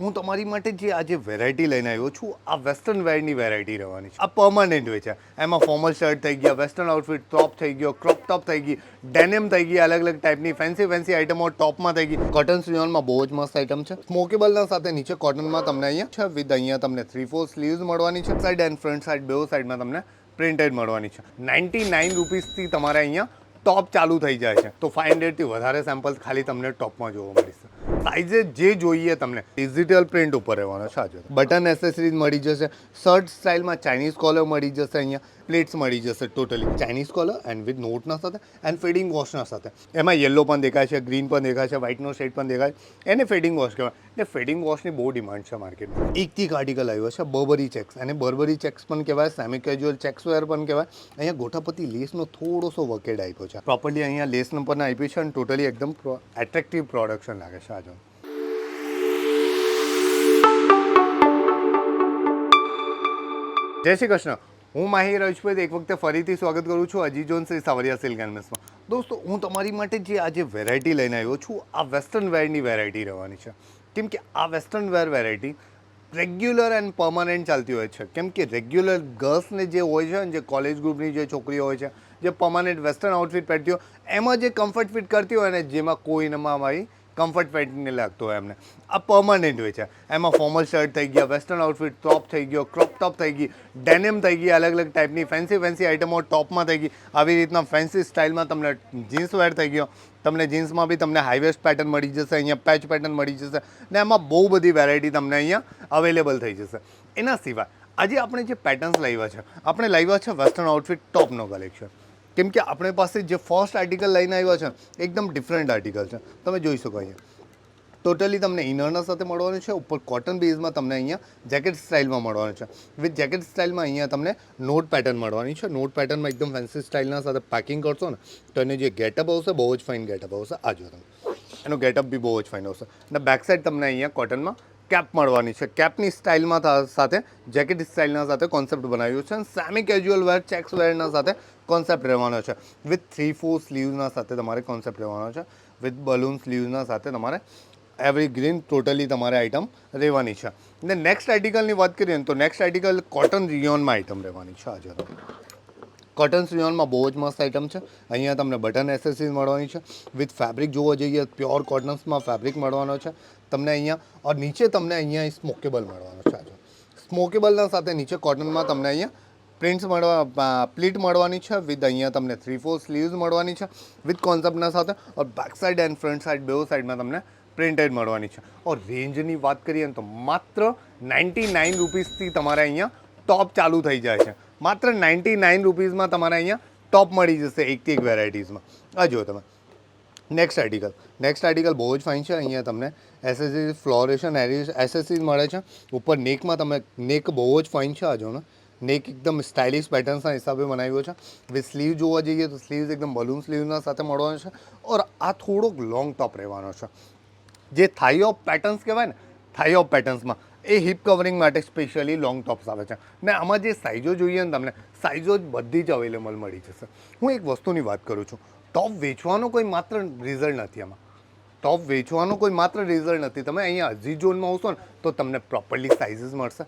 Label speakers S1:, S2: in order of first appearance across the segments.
S1: હું તમારી માટે જે આજે વેરાયટી લઈને આવ્યો છું, આ વેસ્ટર્ન વેરની વેરાયટી રહેવાની છે. આ પરમાનન્ટ હોય છે. એમાં ફોર્મલ શર્ટ થઈ ગયા વેસ્ટર્ન આઉટફિટ ટોપ થઈ ગયો ક્રોપ ટોપ થઈ ગઈ ડેનિમ થઈ ગઈ, અલગ અલગ ટાઈપની ફેન્સી ફેન્સી આઇટમો ટોપમાં થઈ ગઈ. કોટન સિયોનમાં બહુ જ મસ્ત આઇટમ છે. સ્મોકેબલના સાથે નીચે કોટનમાં તમને અહીંયા છે વિથ અહીંયા તમને થ્રી ફોર સ્લીવ્સ મળવાની છે. સાઈડ એન્ડ ફ્રન્ટ સાઈડ બેઉ સાઈડમાં તમને પ્રિન્ટેડ મળવાની છે. નાઇન્ટી નાઇન રૂપીસથી તમારે અહીંયા ટોપ ચાલુ થઈ જાય છે. તો ફાઇવ હંડ્રેડથી વધારે સેમ્પલ્સ ખાલી તમને ટોપમાં જોવા મળશે. સાઇઝે જે જોઈએ તમને ડિજિટલ પ્રિન્ટ ઉપર રહેવાનો છે બટન એસેસરીઝ મળી જશે. શર્ટ સ્ટાઇલમાં ચાઇનીઝ કોલર મળી જશે અહીંયા. પ્લેટ્સ મળી જશે totally Chinese collar and with નોટના સાથે એન્ડ ફેડિંગ વોશના સાથે. એમાં યલો પણ દેખાય છે ગ્રીન પણ દેખાય છે વ્હાઇટનો શેડ પણ દેખાય એને ફેડિંગ વોશ કહેવાય. એટલે ફેડિંગ વોશની બહુ ડિમાન્ડ છે માર્કેટમાં એકથી એક આર્ટિકલ આવ્યો છે બર્બરી ચેક્સ અને બર્બરી ચેક્સ પણ કહેવાય સેમી કેજ્યુઅલ ચેક્સવેર પણ કહેવાય. અહીંયા ગોઠાપતિ લેસનો થોડોસો વકેડ આપ્યો છે. પ્રોપરલી અહીંયા લેસ પણ આપ્યું છે અને ટોટલી એકદમ એટ્રેક્ટિવ પ્રોડક્શન લાગે છે આજે. જય શ્રી કૃષ્ણ. હું માહી રાજપૂત એક વખતે ફરીથી સ્વાગત કરું છું અજી જોન શ્રી સાવરિયા સિલ્ક એન્ડ દોસ્તો, હું તમારી માટે જે આજે વેરાયટી લઈને આવ્યો છું, આ વેસ્ટર્ન વેરની વેરાયટી રહેવાની છે. કેમ કે આ western wear variety regular and permanent ચાલતી હોય છે. કેમ કે રેગ્યુલર ગર્લ્સને જે હોય છે ને, જે કોલેજ ગ્રુપની જે છોકરીઓ હોય છે, જે પરમાનન્ટ વેસ્ટર્ન આઉટફિટ પહેરતી હોય, એમાં જે કમ્ફર્ટ ફિટ કરતી હોય ને, જેમાં કોઈનામાં મારી કમ્ફર્ટ પેન્ટને લાગતો હોય એમને. આ પરમાનન્ટ હોય છે. એમાં ફોર્મલ શર્ટ થઈ ગયા વેસ્ટર્ન આઉટફિટ ટોપ થઈ ગયો ક્રોપ ટોપ થઈ ગઈ ડેનિમ થઈ ગઈ, અલગ અલગ ટાઈપની ફેન્સી ફેન્સી આઇટમો ટોપમાં થઈ ગઈ. આવી રીતના ફેન્સી સ્ટાઇલમાં તમને જીન્સ વેર થઈ ગયો. તમને જીન્સમાં બી તમને હાઈવેસ્ટ પેટર્ન મળી જશે, અહીંયા પેચ પેટર્ન મળી જશે ને એમાં બહુ બધી વેરાયટી તમને અહીંયા અવેલેબલ થઈ જશે. એના સિવાય આજે આપણે જે પેટર્ન્સ લાવ્યા છે, આપણે લાવ્યા છે વેસ્ટર્ન આઉટફિટ ટોપનો કલેક્શન કેમ કે આપણે પાસે જે ફર્સ્ટ આર્ટિકલ લઈને આવ્યા છે, એકદમ ડિફરન્ટ આર્ટિકલ છે. તમે જોઈ શકો અહીંયા. ટોટલી તમને ઇનરના સાથે મળવાનું છે, ઉપર કોટન બેઝમાં તમને અહીંયા જેકેટ સ્ટાઇલમાં મળવાનું છે. વિથ જેકેટ સ્ટાઇલમાં અહીંયા તમને નોટ પેટર્ન મળવાની છે. નોટ પેટર્નમાં એકદમ ફેન્સી સ્ટાઇલના સાથે પેકિંગ કરશો ને, તો એને જે ગેટઅપ આવશે, બહુ જ ફાઇન ગેટઅપ આવશે. આ તમે. એનો ગેટઅપ બી બહુ જ ફાઇન આવશે. અને બેક સાઈડ તમને અહીંયા કોટનમાં કેપ મળવાની છે. કેપની સ્ટાઇલમાં સાથે જેકેટ સ્ટાઇલના સાથે કોન્સેપ્ટ બનાવ્યું છે અને સેમી કેજ્યુઅલ વેર ચેક્સ વેરના સાથે કોન્સેપ્ટ રહેવાનો છે. વિથ થ્રી ફોર સ્લીવ્સના સાથે તમારે કોન્સેપ્ટ રહેવાનો છે. વિથ બલૂન સ્લીવ્સના સાથે તમારે એવરી ગ્રીન ટોટલી તમારે આઇટમ રહેવાની છે. ને નેક્સ્ટ આર્ટિકલની વાત કરીએ ને તો નેક્સ્ટ આર્ટિકલ કોટન રિયોનમાં આઇટમ રહેવાની છે આજે. કોટન રિયોનમાં બહુ જ મસ્ત આઇટમ છે. અહીંયા તમને બટન એસેસરીઝ મળવાની છે. વિથ ફેબ્રિક જોવા જઈએ પ્યોર કોટન્સમાં ફેબ્રિક મળવાનો છે. તમને અહીંયા ઓર નીચે તમને અહીંયા સ્મોકેબલ મળવાનો છે સ્મોકેબલના સાથે નીચે કોટનમાં તમને અહીંયા પ્રિન્ટ્સ મળવા પ્લીટ મળવાની છે વિથ અહીંયા તમને થ્રી ફોર સ્લીવ્સ મળવાની છે વિથ કોન્સેપ્ટના સાથે or back side and front side બેઉ સાઈડમાં તમને પ્રિન્ટેડ મળવાની છે. ઓર રેન્જની વાત કરીએ ને તો માત્ર નાઇન્ટી નાઇન રૂપીસથી તમારે અહીંયા ટોપ ચાલુ થઈ જાય છે. માત્ર નાઇન્ટી નાઇન રૂપીઝમાં તમારે અહીંયા ટોપ મળી જશે એકથી એક વેરાયટીઝમાં આ જુઓ તમે. નેક્સ્ટ આર્ટિકલ નેક્સ્ટ આર્ટિકલ બહુ જ ફાઇન છે અહીંયા તમને. એસેસરીઝ ફ્લોરેશન એસેસરીઝ મળે છે. ઉપર નેકમાં તમે નેક બહુ જ ફાઇન છે આ જો નેક એકદમ સ્ટાઇલિશ પેટર્ન્સના હિસાબે બનાવ્યો છે. વિથ સ્લીવ જોવા જઈએ તો સ્લીવ્સ એકદમ બલૂન સ્લીવના સાથે મળવાનો છે ઓર આ થોડોક લોંગ ટોપ રહેવાનો છે. જે થાઈ ઓફ પેટર્ન્સ કહેવાય ને થાઈ ઓફ પેટર્ન્સમાં એ હિપ કવરિંગ માટે સ્પેશિયલી લોંગ ટોપ્સ આવે છે. ને આમાં જે સાઇઝો જોઈએ ને તમને સાઇઝો જ બધી જ અવેલેબલ મળી જશે. હું એક વસ્તુની વાત કરું છું. ટોપ વેચવાનો કોઈ માત્ર રિઝલ્ટ નથી એમાં ટોપ વેચવાનો કોઈ માત્ર રિઝલ્ટ નથી. તમે અહીંયા અઝી ઝોનમાં આવશો ને, તો તમને પ્રોપરલી સાઇઝિસ મળશે.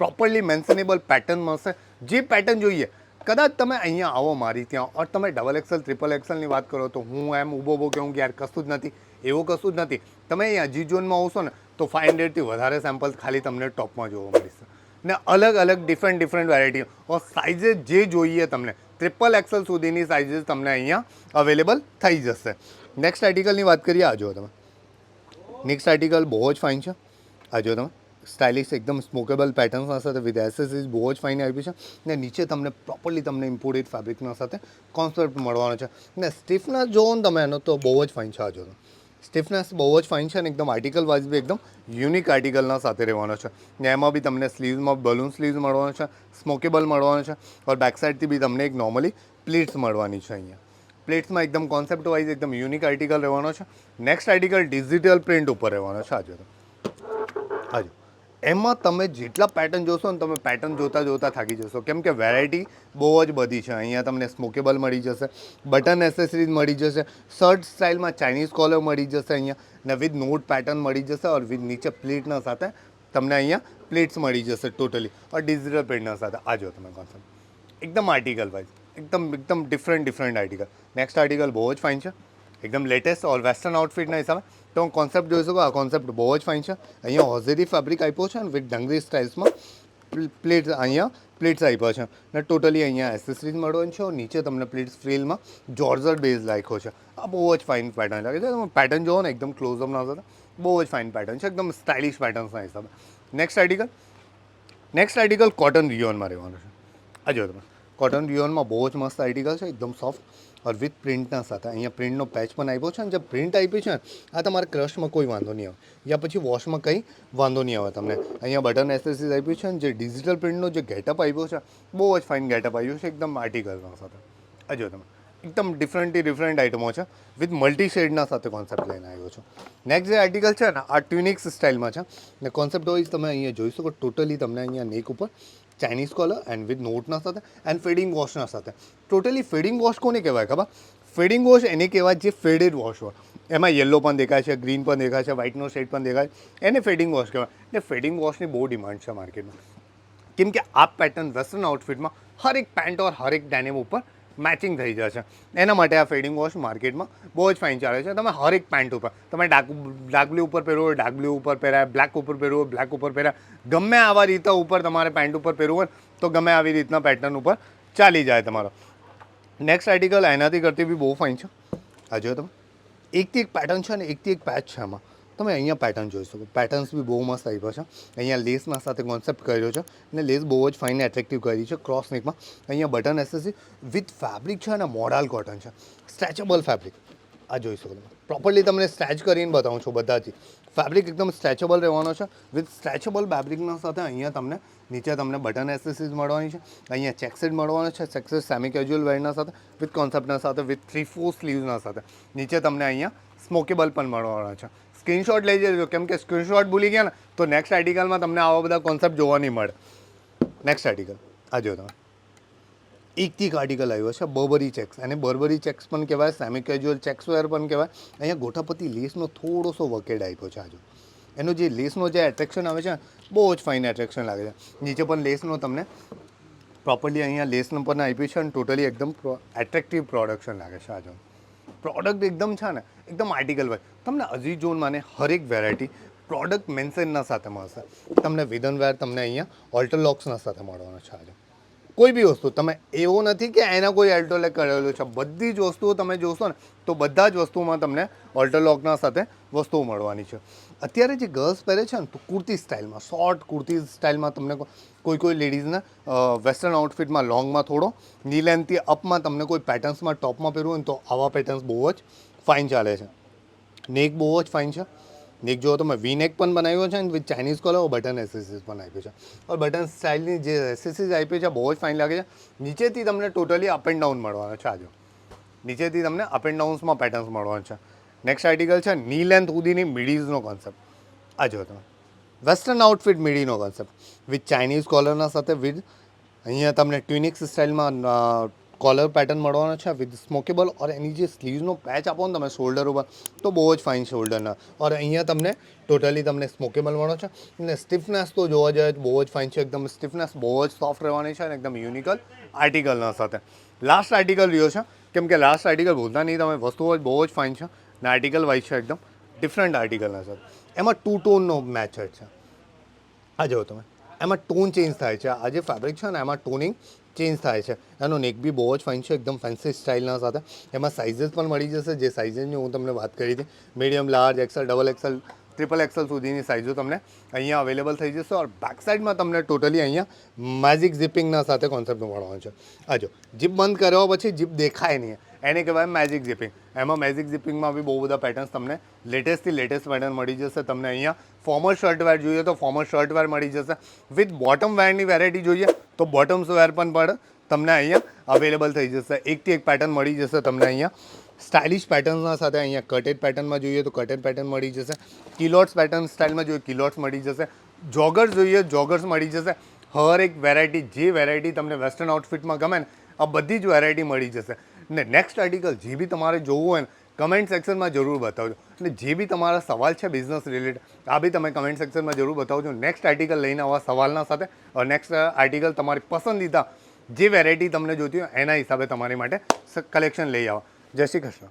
S1: પ્રોપરલી મેન્શનેબલ પેટર્ન મળશે. જે પેટર્ન જોઈએ, કદાચ તમે અહીંયા આવો મારી ત્યાં ઓર તમે ડબલ એક્સેલ ટ્રિપલ એક્સેલની વાત કરો તો હું એમ ઊભો ઊભો કે કે યાર કશું જ નથી, એવું કશું જ નથી. તમે અહીંયા જી ઝોનમાં આવશો ને, તો ફાઇવ હંડ્રેડથી વધારે સેમ્પલ્સ ખાલી તમને ટોપમાં જોવા મળશે. ને અલગ અલગ ડિફરન્ટ ડિફરન્ટ વેરાયટી ઓર સાઇઝે જે જોઈએ તમને ટ્રિપલ એક્સલ સુધીની સાઇઝીસ તમને અહીંયા અવેલેબલ થઈ જશે. નેક્સ્ટ આર્ટિકલની વાત કરીએ, આ જુઓ તમે. નેક્સ્ટ આર્ટિકલ બહુ જ ફાઇન છે. આ જો તમે. સ્ટાઇલિશ એકદમ સ્મોકેબલ પેટર્ન્સના સાથે વિથ એસેસરીઝ બહુ જ ફાઇન આવી છે. ને નીચે તમને પ્રોપરલી તમને ઇમ્પોર્ટેડ ફેબ્રિકના સાથે કોન્સેપ્ટ મળવાનો છે. ને સ્ટીફના જોવો ને તમે એનો તો બહુ જ ફાઇન છે, આ જો સ્ટીફનેસ બહુ જ ફાઇન છે અને એકદમ આર્ટિકલ વાઇઝ બી એકદમ યુનિક આર્ટિકલના સાથે રહેવાનો છે. ને એમાં બી તમને સ્લીવ્સમાં બલૂન સ્લીવ્સ મળવાનો છે, સ્મોકેબલ મળવાનો છે ઓર બેક સાઇડથી બી તમને એક નોર્મલી પ્લેટ્સ મળવાની છે અહીંયા. પ્લેટ્સમાં એકદમ કોન્સેપ્ટ વાઇઝ એકદમ યુનિક આર્ટિકલ રહેવાનો છે. નેક્સ્ટ આર્ટિકલ ડિજિટલ પ્રિન્ટ ઉપર રહેવાનો છે. આજે તો હાજો એમાં તમે જેટલા પેટર્ન જોશો ને તમે પેટર્ન જોતા જોતા થાકી જશો. કેમ કે વેરાયટી બહુ જ બધી છે. અહીંયા તમને સ્મોકેબલ મળી જશે બટન એસેસરીઝ મળી જશે શર્ટ સ્ટાઇલમાં ચાઇનીઝ કોલર મળી જશે અહીંયા, ને વિથ નોટ પેટર્ન મળી જશે ઓર વિથ નીચે પ્લેટના સાથે તમને અહીંયા પ્લેટ્સ મળી જશે ટોટલી ઓર ડિજિટલ પ્રિન્ટના સાથે. આ જો તમે કોન્સેપ્ટ એકદમ આર્ટિકલ વાઇઝ એકદમ એકદમ different different article next article બહુ જ ફાઇન છે. એકદમ લેટેસ્ટ ઓર વેસ્ટર્ન આઉટફિટના હિસાબે. તો કોન્સેપ્ટ જોઈ શકો. આ કોન્સેપ્ટ બહુ જ ફાઇન છે. અહીંયા હોઝેરી ફેબ્રિક આપ્યો છે અને વિથ ડંગરી સ્ટાઇલ્સમાં પ્લેટ્સ અહીંયા પ્લેટ્સ આપ્યા છે. ને ટોટલી અહીંયા એસેસરીઝ મળવાની છે. નીચે તમને પ્લેટ્સ ફ્રીલમાં જોર્જર બેઝ લાખ્યો છે. આ બહુ જ ફાઇન પેટર્ન લાગે છે. તમે પેટર્ન જોવો ને, એકદમ ક્લોઝઅપ ના સાથે બહુ જ ફાઇન પેટર્ન છે. એકદમ સ્ટાઇલિશ પેટર્ન્સના હિસાબે. Next article next article cotton રિયોનમાં રહેવાનું છે. આ જો તમે. કોટન રિયોનમાં બહુ જ મસ્ત આર્ટિકલ છે. એકદમ સોફ્ટ ઓર વિથ પ્રિન્ટના સાથે. અહીંયા પ્રિન્ટનો પેચ પણ આપ્યો છે અને જે પ્રિન્ટ આપી છે આ તમારે ક્રશમાં કોઈ વાંધો નહીં આવે. યા પછી વોશમાં કંઈ વાંધો નહીં આવે તમને. અહીંયા બટન એસેસરીઝ આપ્યું છે અને જે ડિજિટલ પ્રિન્ટનો જે ગેટઅપ આવ્યો છે, બહુ જ ફાઇન ગેટઅપ આવ્યું છે, એકદમ આર્ટિકલના સાથે. આ જો તમે. એકદમ ડિફરન્ટ ડિફરન્ટ આઇટમો છે વિથ મલ્ટી શેડના સાથે કોન્સેપ્ટ લઈને આવ્યો છું. નેક્સ્ટ જે આર્ટિકલ છે ને, આ ટ્યુનિક્સ સ્ટાઇલમાં છે. ને કોન્સેપ્ટ વાઇઝ તમે અહીંયા જોઈ શકો ટોટલી તમને અહીંયા નેક ઉપર ચાઇનીઝ કોલર એન્ડ વિથ નોટના સાથે એન્ડ ફેડિંગ વોશના સાથે. ટોટલી ફેડિંગ વોશ કોને કહેવાય ખબર? ફેડિંગ વોશ એને કહેવાય જે ફેડેડ વોશ હોય. એમાં યલો પણ દેખાય છે ગ્રીન પણ દેખાય છે વ્હાઇટનો શેડ પણ દેખાય એને ફેડિંગ વોશ કહેવાય. ને ફેડિંગ વોશની બહુ ડિમાન્ડ છે માર્કેટમાં કેમ કે આ પેટર્ન વેસ્ટર્ન આઉટફિટમાં હર એક પેન્ટ ઓર હર એક ડેનિમ ઉપર મેચિંગ થઈ જશે. એના માટે આ ફેડિંગ વોશ માર્કેટમાં બહુ જ ફાઇન ચાલે છે. તમે હર એક પેન્ટ ઉપર, તમે ડાર્ક બ્લુ ઉપર પહેરો ડાગલી ઉપર પહેરાય બ્લેક ઉપર પહેરો બ્લેક ઉપર પહેરાય, ગમે આવા રીતે ઉપર તમારે પેન્ટ ઉપર પહેરવું હોય, તો ગમે આવી રીતના પેટર્ન ઉપર ચાલી જાય તમારો. નેક્સ્ટ આર્ટિકલ એનાથી કરતી બી બહુ ફાઇન છે. આ જો તમે? એકથી એક પેટર્ન છે ને, એકથી એક પેચ છે એમાં તમે અહીંયા પેટર્ન જોઈ શકો. પેટર્ન્સ બી બહુ મસ્ત આવ્યો છે. અહીંયા લેસના સાથે કોન્સેપ્ટ કર્યો છે અને લેસ બહુ જ ફાઇન એટ્રેક્ટિવ કરી છે ક્રોસ નેકમાં અહીંયા બટન એસેસરી વિથ ફેબ્રિક છે અને મોડાલ કોટન છે. સ્ટ્રેચેબલ ફેબ્રિક આ જોઈ શકો તમે. પ્રોપરલી તમને સ્ટ્રેચ કરીને બતાવું છું બધાથી. ફેબ્રિક એકદમ સ્ટ્રેચેબલ રહેવાનો છે. વિથ સ્ટ્રેચેબલ ફેબ્રિકના સાથે અહીંયા તમને નીચે તમને બટન એસેસરીઝ મળવાની છે. અહીંયા ચેકસેટ મળવાનો છે. ચેકસેટ સેમી કેજ્યુઅલ વેરના સાથે વિથ કોન્સેપ્ટના સાથે વિથ થ્રી ફોર સ્લીવ્સના સાથે. નીચે તમને અહીંયા સ્મોકેબલ પણ મળવાના છે. સ્ક્રીનશોટ લઈ જજો. કેમ કે સ્ક્રીનશોટ ભૂલી ગયા ને, તો નેક્સ્ટ આર્ટિકલમાં તમને આવા બધા કોન્સેપ્ટ જોવા નહીં મળે. નેક્સ્ટ આર્ટિકલ આ જો તમે. એકથી એક આર્ટિકલ આવ્યો છે બર્બરી ચેક્સ અને બર્બરી ચેક્સ પણ કહેવાય સેમી કેજ્યુઅલ ચેક્સ વેર પણ કહેવાય. અહીંયા ગોઠાપતિ લેસનો થોડોસો વકેડ આપ્યો છે આજુ એનો જે લેસનો જે એટ્રેક્શન આવે છે બહુ જ ફાઇન એટ્રેક્શન લાગે છે. નીચે પણ લેસનો તમને પ્રોપરલી અહીંયા લેસનો પણ આપ્યું છે અને ટોટલી એકદમ એટ્રેક્ટિવ પ્રોડક્શન લાગે છે આજુ પ્રોડક્ટ એકદમ છે ને, એકદમ આર્ટિકલ વાઇઝ. તમને અઝી ઝોનમાં ને હરેક વેરાયટી પ્રોડક્ટ મેન્સેનના સાથે મળશે. તમને વિધન વેર તમને અહીંયા ઓલ્ટરલોક્સના સાથે મળવાનો છે આજે. કોઈ બી વસ્તુ, તમે એવો નથી કે એના કોઈ અલ્ટોલેક કરેલું છે. બધી જ વસ્તુઓ તમે જોશો ને, તો બધા જ વસ્તુમાં તમને અલ્ટોલોકના સાથે વસ્તુઓ મળવાની છે. અત્યારે જે ગર્લ્સ પહેરે છે ને, તો કુર્તી સ્ટાઇલમાં શોર્ટ કુર્તી સ્ટાઇલમાં તમને કોઈ કોઈ લેડીઝને વેસ્ટર્ન આઉટફિટમાં લોંગમાં થોડો ની લેન્થથી અપમાં તમને કોઈ પેટર્ન્સમાં ટોપમાં પહેરવું હોય ને, તો આવા પેટર્ન્સ બહુ જ ફાઇન ચાલે છે. નેક બહુ જ ફાઇન છે. નેક જો તમે વી નેક પણ બનાવ્યો છે અને વિથ ચાઇનીઝ કોલર બટન એસેસીસ પણ આપ્યું છે. ઓર બટન સ્ટાઇલની જે એસેસીસ આપી છે, બહુ જ ફાઇન લાગે છે. નીચેથી તમને ટોટલી અપ એન્ડ ડાઉન મળવાનો છે આજો નીચેથી તમને અપ એન્ડ ડાઉન્સમાં પેટર્ન્સ મળવાનું છે. નેક્સ્ટ આર્ટિકલ છે ની લેન્થ સુધીની મિડીઝનો કોન્સેપ્ટ આ જો તમે. વેસ્ટર્ન આઉટફિટ મિડીનો કોન્સેપ્ટ વિથ ચાઇનીઝ કોલરના સાથે વિથ અહીંયા તમને ટ્યુનિક્સ સ્ટાઇલમાં કોલર પેટર્ન મળવાનો છે વિથ સ્મોકેબલ ઓર એની જે સ્લીવ્સનો પેચ આપો ને તમે શોલ્ડર ઉપર, તો બહુ જ ફાઇન શોલ્ડરના ઓર અહીંયા તમને ટોટલી તમને સ્મોકેબલ મળવાનો છે. અને સ્ટીફનેસ તો જોવા જાય બહુ જ ફાઇન છે. એકદમ સ્ટીફનેસ બહુ જ સોફ્ટ રહેવાની છે અને એકદમ યુનિકલ આર્ટિકલના સાથે. લાસ્ટ આર્ટિકલ રહ્યો છે. કેમ કે લાસ્ટ આર્ટિકલ ભૂલતા નહીં તમે વસ્તુઓ જ બહુ જ ફાઇન છે. અને આર્ટિકલ વાઇઝ છે એકદમ ડિફરન્ટ આર્ટિકલના સાથે. એમાં ટુ ટોનનો મેચ છે. આ જુઓ તમે. એમાં ટોન ચેન્જ થાય છે. આ જે ફેબ્રિક છે ને, એમાં ટોનિંગ ચેન્જ થાય છે. એનો નેક બી બહુ જ ફાઇન છે, એકદમ ફેન્સી સ્ટાઇલના સાથે. એમાં સાઇઝિસ પણ મળી જશે. જે સાઇઝની હું તમને વાત કરી હતી medium large XL double XL triple XL સુધીની સાઇઝો તમને અહીંયા અવેલેબલ થઈ જશે ઓર બેક સાઇડમાં તમને ટોટલી અહીંયા મેજિક ઝિપિંગના સાથે કોન્સેપ્ટ મળવાનો છે. આજો જીપ બંધ કર્યા પછી જીપ દેખાય નહીં. એને કહેવાય મેજિક ઝિપિંગ એમાં મેજિક ઝિપિંગમાં બી બહુ બધા પેટર્ન્સ તમને લેટેસ્ટથી લેટેસ્ટ પેટર્ન મળી જશે. તમને અહીંયા ફોર્મલ શર્ટ વેર જોઈએ તો ફોર્મલ શર્ટ વેર મળી જશે. વિથ બોટમ વેરની વેરાયટી જોઈએ તો બોટમ્સ વેર પણ પણ તમને અહીંયા અવેલેબલ થઈ જશે. એકથી એક પેટર્ન મળી જશે તમને અહીંયા. સ્ટાઇલિશ પેટર્નના સાથે અહીંયા કટેડ પેટર્નમાં જોઈએ તો કટેડ પેટર્ન મળી જશે. કિલોટ્સ પેટર્ન સ્ટાઇલમાં જોઈએ કિલોટ્સ મળી જશે. જોગર્સ જોઈએ જોગર્સ મળી જશે. હર એક વેરાયટી જે વેરાયટી તમને વેસ્ટર્ન આઉટફિટમાં ગમે ને, આ બધી જ વેરાયટી મળી જશે. ને નેક્સ્ટ આર્ટિકલ જે બી તમારે જોવું હોય ને કમેન્ટ સેક્શનમાં જરૂર બતાવજો. અને જે બી તમારા સવાલ છે બિઝનેસ રિલેટેડ આ બી તમે કમેન્ટ સેક્શનમાં જરૂર બતાવજો. નેક્સ્ટ આર્ટિકલ લઈને આવા સવાલના સાથે. નેક્સ્ટ આર્ટિકલ તમારી પસંદીદા જે વેરાયટી તમને જોતી હોય એના હિસાબે તમારી માટે કલેક્શન લઈ આવો. જય શ્રી કૃષ્ણ.